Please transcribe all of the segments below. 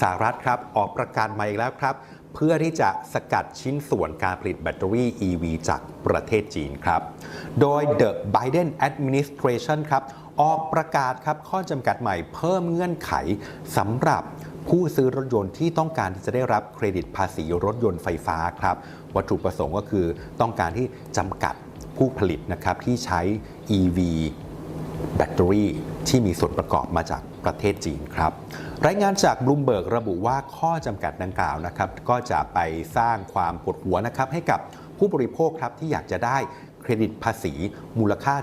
สหรัฐครับออกประกาศมาอีกแล้วครับ เพื่อที่จะสกัดชิ้นส่วนการผลิตแบตเตอรี่ EV จากประเทศจีนครับ โดย The Biden Administration ครับออกประกาศครับข้อจำกัดใหม่เพิ่มเงื่อนไขสำหรับผู้ซื้อรถยนต์ที่ต้องการที่จะได้รับเครดิตภาษีรถยนต์ไฟฟ้าครับ วัตถุประสงค์ก็คือต้องการที่จำกัดผู้ผลิตนะครับที่ใช้ EV แบตเตอรี่ ที่มีส่วนประกอบมาจากประเทศจีนครับ รายงานจากบลูมเบิร์กระบุว่าข้อจำกัดดังกล่าวนะครับ ก็จะไปสร้างความปวดหัวนะครับให้กับผู้บริโภคครับที่อยากจะได้เครดิตภาษีมูลค่า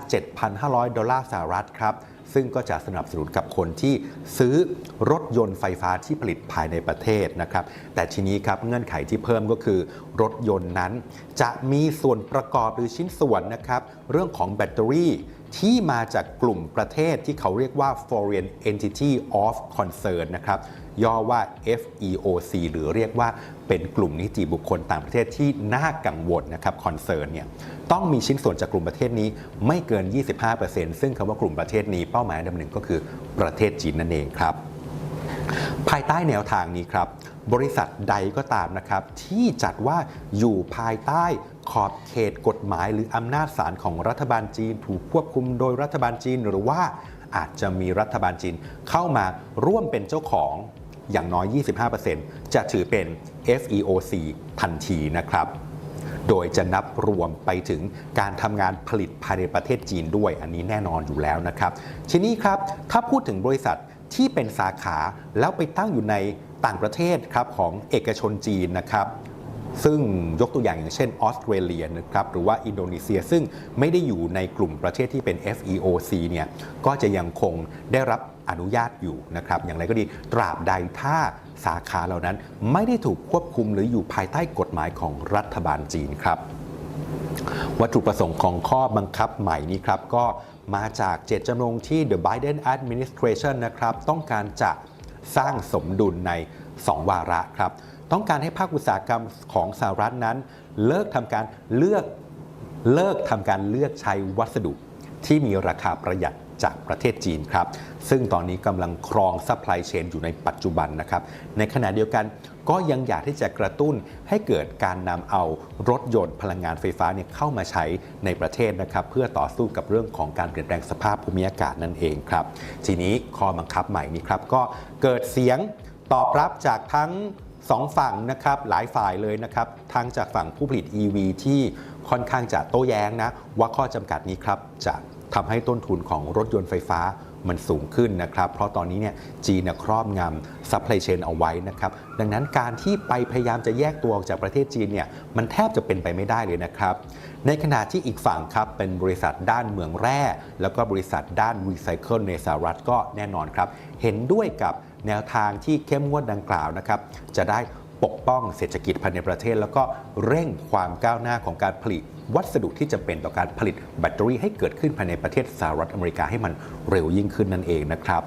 7,500 ดอลลาร์สหรัฐครับซึ่งก็จะสนับสนุนกับคนที่ซื้อรถยนต์ไฟฟ้าที่ผลิตภายในประเทศนะครับ แต่ทีนี้ครับเงื่อนไขที่เพิ่มก็คือ รถยนต์นั้น จะมีส่วนประกอบหรือชิ้นส่วนนะครับ เรื่องของแบตเตอรี่ ที่มาจากกลุ่มประเทศที่เขาเรียกว่า foreign entity of concern นะครับ ย่อว่า FEOC หรือเรียกว่าเป็นกลุ่มนิติบุคคลต่างประเทศที่น่ากังวลนะครับ concern เนี่ยต้องมีชิ้นส่วนจากกลุ่มประเทศนี้ไม่เกิน 25%ซึ่งคำว่ากลุ่มประเทศนี้เป้าหมายอันดับหนึ่งก็คือประเทศจีนนั่นเองครับ ภายใต้แนวทางนี้ครับ บริษัทใดก็ตามนะครับ ที่จัดว่าอยู่ภายใต้ขอบเขตกฎหมาย หรืออำนาจศาลของรัฐบาลจีน ถูกควบคุมโดยรัฐบาลจีน หรือว่าอาจจะมีรัฐบาลจีนเข้ามาร่วมเป็นเจ้าของอย่างน้อย 25%จะถือเป็น FEOC ทันทีนะครับ โดยจะนับรวมไปถึงการทำงานผลิตภายในประเทศจีนด้วย อันนี้แน่นอนอยู่แล้วนะครับ ทีนี้ครับ ถ้าพูดถึงบริษัท ที่เป็นสาขาแล้วไปตั้งอยู่ในต่างประเทศครับของเอกชนจีนนะครับซึ่งยกตัวอย่างอย่างเช่นออสเตรเลียนะครับหรือว่าอินโดนีเซียซึ่งไม่ได้อยู่ในกลุ่มประเทศที่เป็น FEOC เนี่ยก็จะยังคงได้รับอนุญาตอยู่นะครับอย่างไรก็ดีตราบใดถ้าสาขาเหล่านั้นไม่ได้ถูกควบคุมหรืออยู่ภายใต้กฎหมายของรัฐบาลจีนครับ วัตถุประสงค์ของข้อบังคับใหม่นี้ครับ ก็มาจากเจตจำนงที่ The Biden Administration นะครับ ต้องการจะสร้างสมดุลใน 2 วาระครับ ต้องการให้ภาคอุตสาหกรรมของสหรัฐนั้น เลิกทำการเลือกเลิกทำการเลือกใช้วัสดุที่มีราคาประหยัด จากประเทศจีนครับ ซึ่งตอนนี้กำลังครองซัพพลายเชนอยู่ในปัจจุบันนะครับ ในขณะเดียวกันก็ยังอยากที่จะกระตุ้นให้เกิดการนำเอารถยนต์พลังงานไฟฟ้าเนี่ยเข้ามาใช้ในประเทศนะครับ เพื่อต่อสู้กับเรื่องของการเปลี่ยนแปลงสภาพภูมิอากาศนั่นเองครับ ทีนี้ข้อบังคับใหม่นี้ครับก็เกิดเสียงตอบรับจากทั้ง สองฝั่งนะครับหลายฝ่ายเลยนะครับทั้งจากฝั่งผู้ผลิต EV ที่ค่อนข้างจะโต้แย้งนะว่าข้อจำกัดนี้ครับจะทำให้ต้นทุนของรถยนต์ไฟฟ้ามันสูงขึ้นนะครับ เพราะตอนนี้เนี่ยจีนครอบงำซัพพลายเชนเอาไว้นะครับ ดังนั้นการที่ไปพยายามจะแยกตัวออกจากประเทศจีนเนี่ยมันแทบจะเป็นไปไม่ได้เลยนะครับ ในขณะที่อีกฝั่งครับเป็นบริษัทด้านเมืองแร่ แล้วก็บริษัทด้านรีไซเคิลในสหรัฐก็แน่นอนครับ เห็นด้วยกับ แนวทางที่เข้มงวดดังกล่าวนะครับจะได้ปกป้องเศรษฐกิจภายในประเทศ แล้วก็เร่งความก้าวหน้าของการผลิต วัสดุที่จะเป็นต่อการผลิตแบตเตอรี่ให้เกิดขึ้นภายในประเทศสหรัฐอเมริกาให้มันเร็วยิ่งขึ้นนั่นเองนะครับ